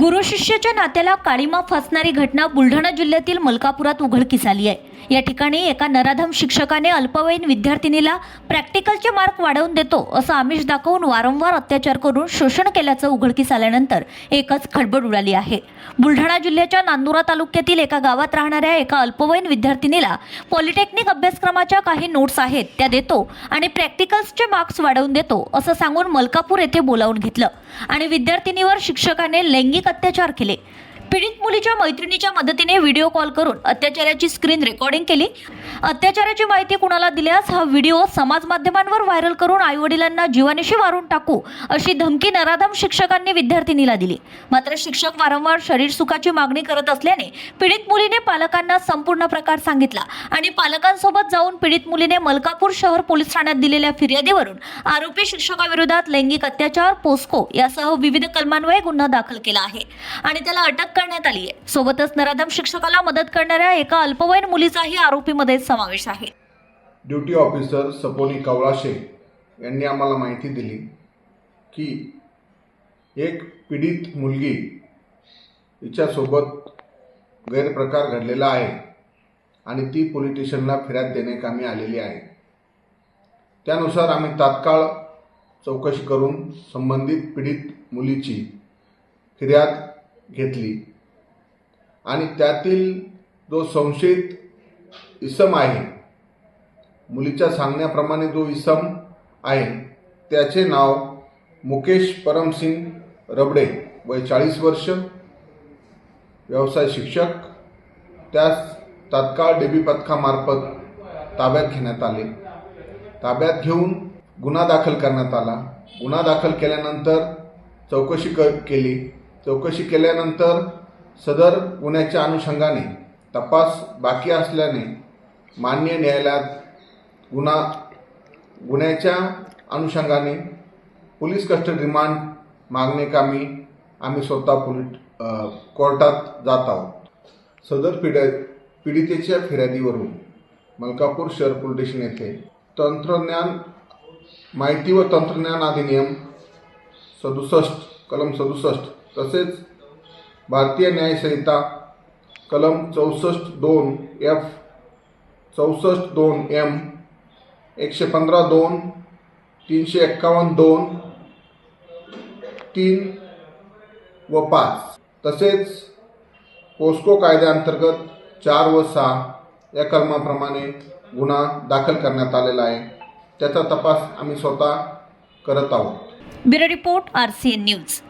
गुरु शिष्याच्या नात्याला काळीमा फासणारी घटना बुलढाणा जिल्ह्यातील मलकापुरात उघडकीस आली आहे. या ठिकाणी एका नराधम शिक्षकाने अल्पवयीन विद्यार्थिनीला प्रॅक्टिकलचे मार्क वाढवून देतो असं आमिष दाखवून वारंवार अत्याचार करून शोषण केल्याचं उघडकीस आल्यानंतर एकच खडबड उडाली आहे. बुलढाणा जिल्ह्याच्या नांदुरा तालुक्यातील एका गावात राहणाऱ्या एका अल्पवयीन विद्यार्थिनीला पॉलिटेक्निक अभ्यासक्रमाच्या काही नोट्स आहेत त्या देतो आणि प्रॅक्टिकल्सचे मार्क्स वाढवून देतो असं सांगून मलकापूर येथे बोलावून घेतलं. आणि विद्यार्थिनीवर शिक्षकाने लैंगिक अत्याचार केले. पीडित मुलीच्या मैत्रिणीच्या मदतीने व्हिडिओ कॉल करून अत्याचाराची स्क्रीन रेकॉर्डिंग केली. अत्याचाराची माहिती कुणाला दिल्यास हा व्हिडिओ समाज माध्यमांवर व्हायरल करून आईवडिलांना जीवानिशी मारून टाकू अशी धमकी नराधम शिक्षकांनी विद्यार्थिनीला दिली. मात्र शिक्षक वारंवार शरीर सुखाची मागणी करत असल्याने पीडित मुलीने पालकांना संपूर्ण प्रकार सांगितला आणि पालकांसोबत जाऊन पीडित मुलीने मलकापूर शहर पोलीस ठाण्यात दिलेल्या फिर्यादीवरून आरोपी शिक्षकाविरोधात लैंगिक अत्याचार पोस्को यासह विविध कलमान्वये गुन्हा दाखल केला आहे आणि त्याला अटक करण्यात आली आहे. सोबतच नराधम शिक्षकाला मदत करणाऱ्या एका अल्पवयीन मुलीचाही आरोपीमध्ये समावेश आहे. ड्युटी ऑफिसर सपोनी कवळाशे यांनी आम्हाला माहिती दिली की एक पीडित मुलगी हिच्यासोबत गैरप्रकार घडलेला आहे आणि ती पोलीस स्टेशनला फिर्याद देण्याकामी आलेली आहे. त्यानुसार आम्ही तात्काळ चौकशी करून संबंधित पीडित मुलीची फिर्याद घेतली. आणि त्यातील जो संशयित इसम आहे मुलीच्या सांगण्याप्रमाणे जो इसम आहे त्याचे नाव मुकेश परमसिंग रबडे वय चाळीस वर्ष व्यवसाय शिक्षक. त्यास तात्काळ डेबी पथकामार्फत ताब्यात घेण्यात आले. ताब्यात घेऊन गुन्हा दाखल करण्यात आला. गुन्हा दाखल केल्यानंतर चौकशी क केली. चौकशी केल्यानंतर सदर गुन्ह्याच्या अनुषंगाने तपास बाकी असल्याने मान्य न्यायालयात गुन्हा गुन्ह्याच्या अनुषंगाने पोलीस कस्टडी रिमांड मागणेकामी आम्ही स्वतः पोलीस कोर्टात जात आहोत. सदर पिढ्या पीडितेच्या फिर्यादीवरून मलकापूर शहर पोलीस स्टेशन येथे तंत्रज्ञान माहिती व तंत्रज्ञान अधिनियम सदुसष्ट कलम सदुसष्ट तसेच भारतीय न्यायसंहिता कलम चौसष्ट दोन एफ चौसष्ट दोन एम एकशे पंधरा दोन तीनशे एक्कावन्न दोन तीन व पाच. तसेच पोस्को कायद्याअंतर्गत चार व सहा या कलमाप्रमाणे गुन्हा दाखल करण्यात आलेला आहे. त्याचा तपास आम्ही स्वतः करत आहोत. Bureau report R C N news.